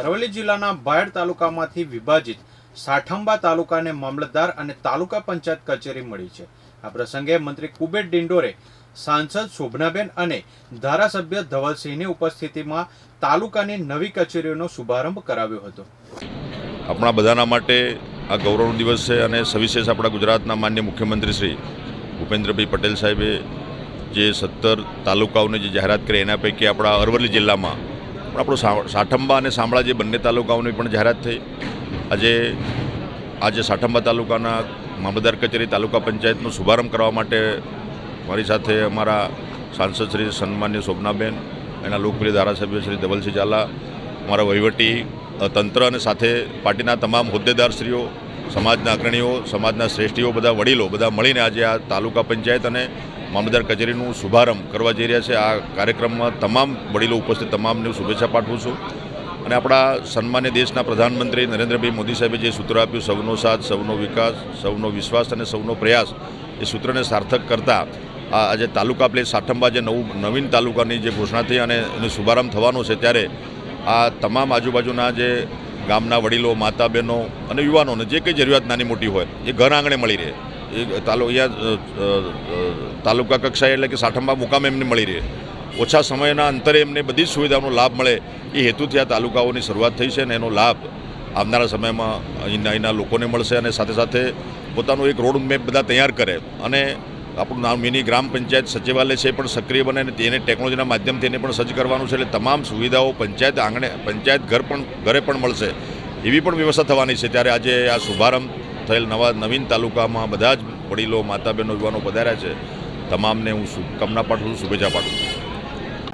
અરવલ્લી જિલ્લાના બાયડ તાલુકામાંથી વિભાજિત સાઠંબા તાલુકાને મામલતદાર અને તાલુકા પંચાયત કચેરી મળી છે. આ પ્રસંગે મંત્રી કુબેર ડિંડોરે સાંસદ શોભનાબેન અને ધારાસભ્ય ધવલસિંહની ઉપસ્થિતિમાં તાલુકાની નવી કચેરીઓનો શુભારંભ કરાવ્યો હતો. આપણા બધાના માટે આ ગૌરવનો દિવસ છે અને સવિશેષ આપણા ગુજરાતના માન્ય મુખ્યમંત્રી શ્રી ભૂપેન્દ્રભાઈ પટેલ સાહેબે જે સત્તર તાલુકાઓની જે જાહેરાત કરી, એના પૈકી આપણા અરવલ્લી જિલ્લામાં આપણું સાઠંબા અને શામળા જે બંને તાલુકાઓની પણ જાહેરાત થઈ. આજે આજે સાઠંબા તાલુકાના મામલતદાર કચેરી તાલુકા પંચાયતનો શુભારંભ કરવા માટે મારી સાથે અમારા સાંસદ શ્રી સન્માન્ય શોભનાબેન, એના લોકપ્રિય ધારાસભ્ય શ્રી ધવલસિંહ ઝાલા, અમારા વહીવટી તંત્ર અને સાથે પાર્ટીના તમામ હોદ્દેદારશ્રીઓ, સમાજના અગ્રણીઓ, સમાજના શ્રેષ્ઠીઓ, બધા વડીલો, બધા મળીને આજે આ તાલુકા પંચાયત અને મામલતદાર કચેરીનું શુભારંભ કરવા જઈ રહ્યા છે. આ કાર્યક્રમમાં તમામ વડીલો ઉપસ્થિત, તમામને શુભેચ્છા પાઠવું છું. અને આપણા સન્માન્ય દેશના પ્રધાનમંત્રી નરેન્દ્રભાઈ મોદી સાહેબે જે સૂત્ર આપ્યું, સૌનો સાથ, સૌનો વિકાસ, સૌનો વિશ્વાસ અને સૌનો પ્રયાસ, એ સૂત્રને સાર્થક કરતા આજે તાલુકા પ્લેસ સાઠંબા જે નવું, નવીન તાલુકાની જે ઘોષણા થઈ અને એનો શુભારંભ થવાનો છે ત્યારે આ તમામ આજુબાજુના જે ગામના વડીલો, માતા બહેનો અને યુવાનોને જે કંઈ જરૂરિયાત નાની મોટી હોય, એ ઘર આંગણે મળી રહે. તાલુકા કક્ષાએ એટલે કે સાઠંબા મુકામ એમને મળી રહે. ઓછા સમયના અંતરે એમને બધી જ સુવિધાઓનો લાભ મળે એ હેતુથી આ તાલુકાઓની શરૂઆત થઈ છે અને એનો લાભ આવનારા સમયમાં અહીંના અહીંના લોકોને મળશે અને સાથે સાથે પોતાનું એક રોડ મેપ બધા તૈયાર કરે. અને આપણું નામ મિની ગ્રામ પંચાયત સચિવાલય છે પણ સક્રિય બને અને તેને ટેકનોલોજીના માધ્યમથી એને પણ સજ્જ કરવાનું છે એટલે તમામ સુવિધાઓ પંચાયત આંગણે, પંચાયત ઘર પણ, ઘરે પણ મળશે. એવી પણ વ્યવસ્થા થવાની છે. ત્યારે આજે આ શુભારંભ થયેલ નવા નવીન તાલુકામાં બધા જ વડીલો માતા બહેનો યુવાનો પધાર્યા છે. તમામને હું શુભકામના પાઠવું છું, શુભેચ્છા પાઠવું છું.